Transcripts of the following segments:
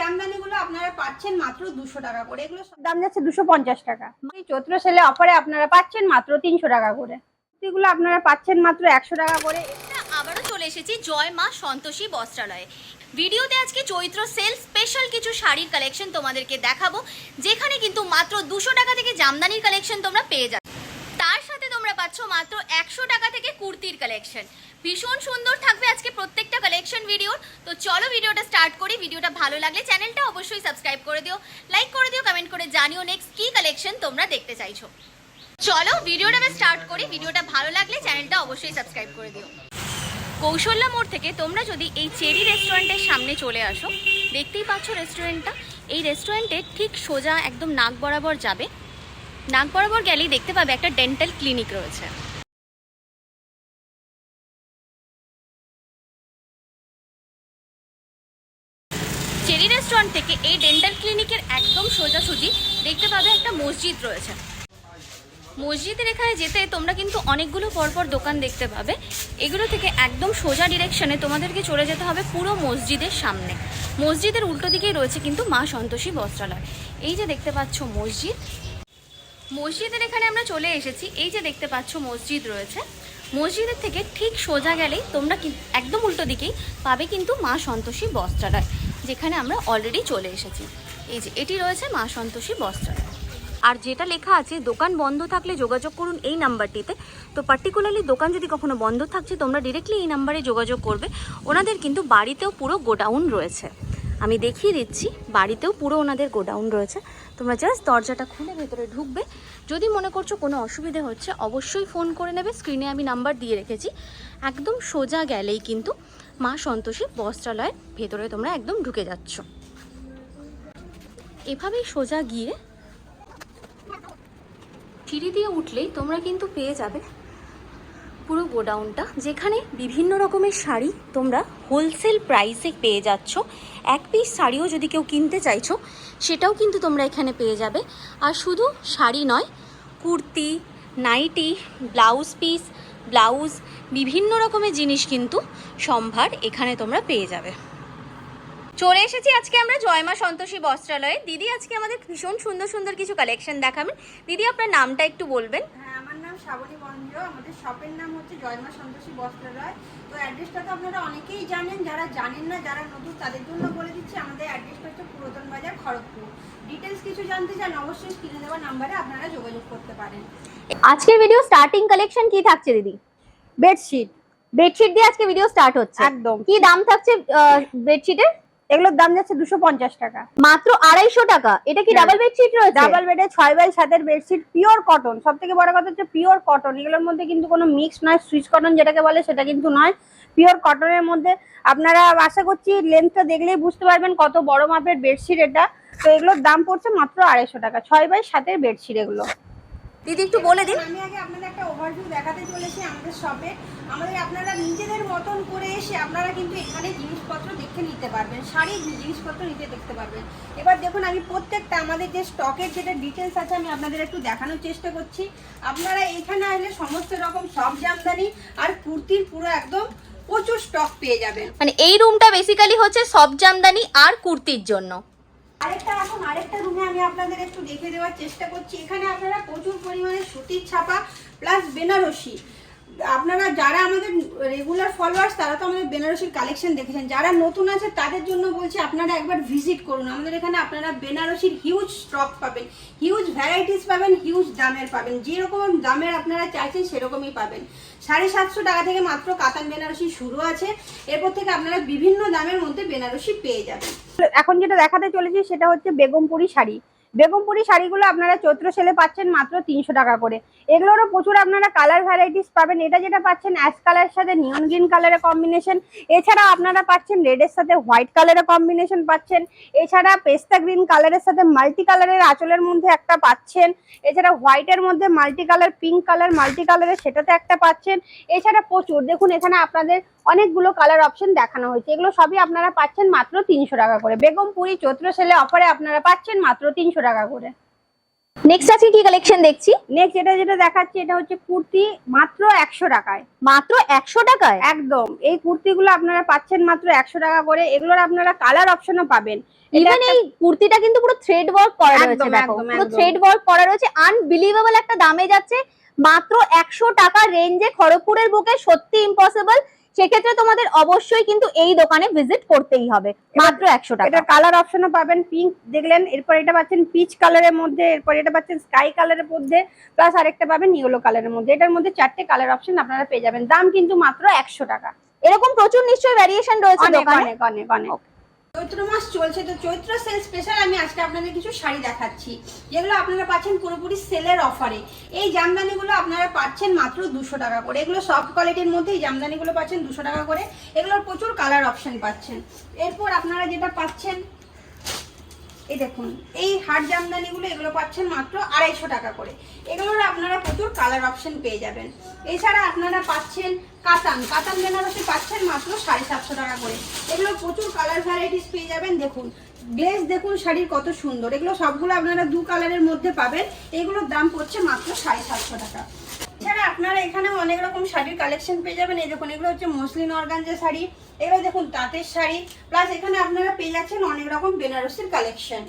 জামদানিগুলো আপনারা পাচ্ছেন মাত্র দুশো টাকা করে। এগুলো দাম যাচ্ছে দুশো পঞ্চাশ টাকা। এই চৈত্র সেলে অফারে আপনারা পাচ্ছেন মাত্র তিনশো টাকা করে। এগুলো আপনারা পাচ্ছেন মাত্র একশো টাকা করে। আবারও চলে এসেছি জয় মা সন্তোষী বস্ত্রালয়ে। ভিডিওতে আজকে চৈত্র সেল স্পেশাল কিছু শাড়ির কালেকশন তোমাদেরকে দেখাবো যেখানে কিন্তু মাত্র দুশো টাকা থেকে জামদানির কালেকশন তোমরা পেয়ে যাবে তার সাথে তোমরা পাচ্ছ মাত্র একশো টাকা থেকে কুর্তির কালেকশন ভীষণ সুন্দর থাকবে আজকে প্রত্যেকটা কালেকশন ভিডিওর তো চলো ভিডিওটা স্টার্ট করি। ভিডিওটা ভালো লাগলে চ্যানেলটা অবশ্যই সাবস্ক্রাইব করে দিও লাইক করে দিও কমেন্ট করে জানিও নেক্সট কি কালেকশন তোমরা দেখতে চাইছো। চলো ভিডিওটা আমি স্টার্ট করি। ভিডিওটা ভালো লাগলে চ্যানেলটা অবশ্যই সাবস্ক্রাইব করে দিও। কৌশল্যা মোড় থেকে তোমরা যদি এই চেরি রেস্টুরেন্টের সামনে চলে আসো, দেখতেই পাচ্ছ রেস্টুরেন্টটা এই রেস্টুরেন্টে ঠিক সোজা একদম নাক বরাবর যাবে। নাক বরাবর গেলেই দেখতে পাবে একটা ডেন্টাল ক্লিনিক রয়েছে। রেস্টুরেন্ট থেকে এই ডেন্টাল ক্লিনিকের একদম সোজাসুজি দেখতে পাবে একটা মসজিদ রয়েছে। মসজিদের এখানে যেতে তোমরা কিন্তু অনেকগুলো পরপর দোকান দেখতে পাবে। এগুলো থেকে একদম সোজা ডিরেকশনে তোমাদেরকে চলে যেতে হবে পুরো মসজিদের সামনে। মসজিদের উল্টো দিকেই রয়েছে কিন্তু মা সন্তোষী বস্ত্রালয়। এই যে দেখতে পাচ্ছ মসজিদ। মসজিদের এখানে আমরা চলে এসেছি। এই যে দেখতে পাচ্ছ মসজিদ রয়েছে। মসজিদের থেকে ঠিক সোজা গেলেই তোমরা একদম উল্টো দিকেই পাবে কিন্তু মা সন্তোষী বস্ত্রালয়। যেখানে আমরা অলরেডি চলে এসেছি। এই যে, এটি রয়েছে মা সন্তোষী বস্ত্রালয় আর যেটা লেখা আছে, দোকান বন্ধ থাকলে যোগাযোগ করুন এই নাম্বারটিতে। তো পার্টিকুলারলি দোকান যদি কখনো বন্ধ থাকছে, তোমরা ডিরেক্টলি এই নাম্বারে যোগাযোগ করবে। ওনাদের কিন্তু বাড়িতেও পুরো গোডাউন রয়েছে। আমি দেখিয়ে দিচ্ছি, বাড়িতেও পুরো ওনাদের গোডাউন রয়েছে। তোমরা জাস্ট দরজাটা খুলে ভেতরে ঢুকবে। যদি মনে করছ কোনো অসুবিধে হচ্ছে, অবশ্যই ফোন করে নেবে। স্ক্রিনে আমি নাম্বার দিয়ে রেখেছি। একদম সোজা গেলেই কিন্তু মা সন্তোষী বস্ত্রালয়ের ভেতরে তোমরা একদম ঢুকে যাচ্ছ। এভাবেই সোজা গিয়ে সিঁড়ি দিয়ে উঠলেই তোমরা কিন্তু পেয়ে যাবে পুরো গোডাউনটা। যেখানে বিভিন্ন রকমের শাড়ি তোমরা হোলসেল প্রাইসে পেয়ে যাচ্ছ। এক পিস শাড়িও যদি কেউ কিনতে চাইছো, সেটাও কিন্তু তোমরা এখানে পেয়ে যাবে। আর শুধু শাড়ি নয়, kurti, nightie, blouse piece blouse, বিভিন্ন রকমের জিনিস কিন্তু সম্ভার এখানে তোমরা পেয়ে যাবে। চলে এসেছি আজকে আমরা জয়মা সন্তোষী বস্ত্রালয়ে। দিদি, আজকে আমাদের ভীষণ সুন্দর সুন্দর কিছু কালেকশন দেখাবেন। দিদি, আপনার নামটা একটু বলবেন। হ্যাঁ আমার নাম আমাদের শপের নাম হচ্ছে জয়মা সন্তোষী বস্ত্রালয়। তো অ্যাড্রেসটা তো আপনারা অনেকেই জানেন। যারা জানেন না, যারা নতুন, তাদের জন্য বলে দিচ্ছি, আমাদের অ্যাড্রেসটা হচ্ছে পুরাতন বাজার ডিটেলস কিছু জানতে অবশ্যই স্ক্রিনে দেওয়া নাম্বারে আপনারা যোগাযোগ করতে পারেন। আজকের ভিডিও স্টার্টিং কালেকশন কি থাকছে দিদি? বেডশিট বেডশিট দিয়ে আজকে ভিডিও স্টার্ট হচ্ছে। একদম। কি দাম থাকছে বেডশিটের এগুলোর দাম যাচ্ছে দুশো পঞ্চাশ টাকা। মাত্র আড়াইশো টাকা। এটা কি হ্যাঁ। ডাবল বেডশিট রয়েছে? ডাবল বেডে ছয় বাই সাতের বেডশিট পিওর কটন সব থেকে বড় কথা হচ্ছে পিওর কটন এগুলোর মধ্যে কিন্তু কোনো মিক্স নয় সুইচ কটন যেটাকে বলে সেটা কিন্তু নয়। পিওর কটনের মধ্যে আপনারা আশা করছি লেন্থটা দেখলেই বুঝতে পারবেন কত বড় মাপের বেডশিট এটা। তো এগুলোর দাম পড়ছে মাত্র আড়াইশো টাকা ছয় বাই সাতের বেডশিট এগুলো। দিদি একটু বলে দিন। আমি আগে আপনাদের একটা ওভারভিউ দেখাতে চলেছি আমাদের শপে আমাদের আপনারা নিজেদের মতন করে এসে আপনারা কিন্তু এখানে জিনিসপত্র দেখে নিতে পারবেন শাড়ির জিনিসপত্র নিতে দেখতে পারবেন। এবার দেখুন আমি প্রত্যেকটা আমাদের যে স্টকের যেটা ডিটেলস আছে আমি আপনাদের একটু দেখানোর চেষ্টা করছি। আপনারা এখানে আসলে সমস্ত রকম সব জামদানি আর কুর্তির পুরো একদম প্রচুর স্টক পেয়ে যাবেন। মানে এই রুমটা বেসিক্যালি হচ্ছে সব জামদানি আর কুর্তির জন্য। আরেকটা এখন আরেকটা রুমে আমি আপনাদের একটু দেখে দেওয়ার চেষ্টা করছি। এখানে আপনারা প্রচুর পরিমাণে সুতির ছাপা প্লাস বেনারসি। আপনারা যারা আমাদের রেগুলার ফলোয়ার্স তারা তো আমাদের বেনারসির কালেকশন দেখেছেন। যারা নতুন আছে, তাদের জন্য বলছি আপনারা একবার ভিজিট করুন। আমাদের এখানে আপনারা বেনারসির হিউজ স্টক পাবেন। হিউজ ভ্যারাইটিস পাবেন হিউজ দামের পাবেন। যেরকম দামের আপনারা চাইছেন, সেরকমই পাবেন। সাড়ে সাতশো টাকা থেকে মাত্র কাতান বেনারসি শুরু আছে। এরপর থেকে আপনারা বিভিন্ন দামের মধ্যে বেনারসি পেয়ে যাবেন। এখন যেটা দেখাতে চলেছি, সেটা হচ্ছে বেগমপুরি শাড়ি। বেগমপুরি শাড়িগুলো আপনারা চৈত্র সেলে পাচ্ছেন মাত্র তিনশো টাকা করে। এগুলোরও প্রচুর আপনারা কালার ভ্যারাইটিস পাবেন। এটা যেটা পাচ্ছেন অ্যাশ কালারের সাথে নিয়ন গ্রিন কালারের কম্বিনেশন এছাড়া আপনারা পাচ্ছেন রেডের সাথে হোয়াইট কালারের কম্বিনেশন পাচ্ছেন। এছাড়া পেস্তা গ্রিন কালারের সাথে মাল্টি কালারের আঁচলের মধ্যে একটা পাচ্ছেন। এছাড়া হোয়াইটের মধ্যে multi colour pink colour multi কালারের সেটাতে একটা পাচ্ছেন। এছাড়া প্রচুর। দেখুন, এখানে আপনাদের অনেকগুলো কালার অপশন দেখানো হয়েছে। এগুলো সবই আপনারা পাচ্ছেন মাত্র তিনশো টাকা করে। বেগমপুরি চৈত্র সেলে অফারে আপনারা পাচ্ছেন মাত্র তিনশো টাকা করে। নেক্সট আজকে কি কালেকশন দেখছি? নেক্সট এটা যেটা দেখাচ্ছি এটা হচ্ছে কুর্তি মাত্র একশো টাকায়। মাত্র একশো টাকায়? একদম। এই কুর্তিগুলো আপনারা পাচ্ছেন মাত্র একশো টাকা করে। এগুলোর আপনারা কালার অপশনও পাবেন। ইভেন এই কুর্তিটা কিন্তু পুরো থ্রেড ওয়ার্ক করা রয়েছে একদম, দেখো। পুরো থ্রেড ওয়ার্ক করা রয়েছে। আনবিলিভেবল একটা দামে যাচ্ছে। মাত্র একশো টাকার রেঞ্জে খড়গপুরের বুকে সত্যি ইম্পসিবল সেক্ষেত্রে তোমাদের অবশ্যই কিন্তু এই দোকানে ভিজিট করতেই হবে। মাত্র একশো টাকা। এটা কালার অপশনও পাবেন পিঙ্ক দেখলেন এরপর এটা পাচ্ছেন পিচ কালারের মধ্যে এরপর এটা পাচ্ছেন স্কাই কালারের মধ্যে প্লাস আরেকটা পাবেন ইয়েলো কালারের মধ্যে। এটার মধ্যে চারটে কালার অপশন আপনারা পেয়ে যাবেন। দাম কিন্তু মাত্র একশো টাকা। এরকম প্রচুর নিশ্চয়ই ভ্যারিয়েশন রয়েছে দোকানে? অনেক অনেক অনেক। চৈত্র মাস চলছে, তো চৈত্র সেল স্পেশাল আমি আজকে আপনাদের কিছু শাড়ি দেখাচ্ছি। যেগুলো আপনারা পাচ্ছেন পুরোপুরি সেলের অফারে এই জামদানিগুলো আপনারা পাচ্ছেন মাত্র দুশো টাকা করে। এগুলো সফট কোয়ালিটির মধ্যে এই জামদানিগুলো পাচ্ছেন দুশো টাকা করে। এগুলোর প্রচুর কালার অপশন পাচ্ছেন। এরপর আপনারা যেটা পাচ্ছেন এই দেখুন, এই হাট জামদানিগুলো এগুলো পাচ্ছেন মাত্র আড়াইশো টাকা করে। এগুলোর আপনারা প্রচুর কালার অপশন পেয়ে যাবেন। এছাড়া আপনারা পাচ্ছেন কাতান। কাতান বেনারসি পাচ্ছেন মাত্র সাড়ে সাতশো টাকা করে। এগুলো প্রচুর কালার ভ্যারাইটিস পেয়ে যাবেন, দেখুন। গ্লেজ দেখুন শাড়ির কত সুন্দর। এগুলো সবগুলো আপনারা দু কালারের মধ্যে পাবেন। এগুলোর দাম পড়ছে মাত্র সাড়ে সাতশো টাকা। এছাড়া আপনারা এখানে অনেক রকম শাড়ির কালেকশন পেয়ে যাবেন। এই দেখুন, এগুলো হচ্ছে মসলিন অর্গানজা শাড়ি। এগুলো দেখুন, তাঁতের শাড়ি। প্লাস এখানে আপনারা পেয়ে যাচ্ছেন অনেক রকম বেনারসির কালেকশন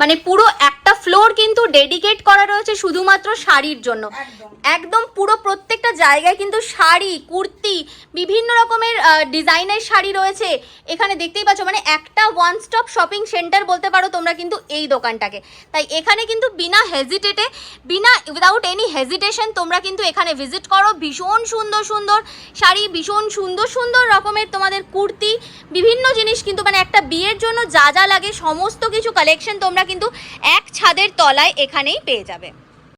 মানে পুরো একটা ফ্লোর কিন্তু ডেডিকেট করা রয়েছে শুধুমাত্র শাড়ির জন্য। একদম। একদম পুরো প্রত্যেকটা জায়গায় কিন্তু শাড়ি কুর্তি বিভিন্ন রকমের ডিজাইনের শাড়ি রয়েছে। এখানে দেখতেই পাচ্ছ মানে একটা ওয়ান স্টপ শপিং সেন্টার বলতে পারো তোমরা কিন্তু এই দোকানটাকে। তাই এখানে কিন্তু বিনা হেজিটেটে বিনা উইদাউট এনি হেজিটেশন তোমরা কিন্তু এখানে ভিজিট করো। ভীষণ সুন্দর সুন্দর শাড়ি ভীষণ সুন্দর সুন্দর রকমের তোমাদের কুর্তি বিভিন্ন জিনিস কিন্তু মানে একটা বিয়ের জন্য যা যা লাগে সমস্ত কিছু কালেকশন তোমরা কিন্তু এক ছাদের তলায় এখানেই পেয়ে যাবে।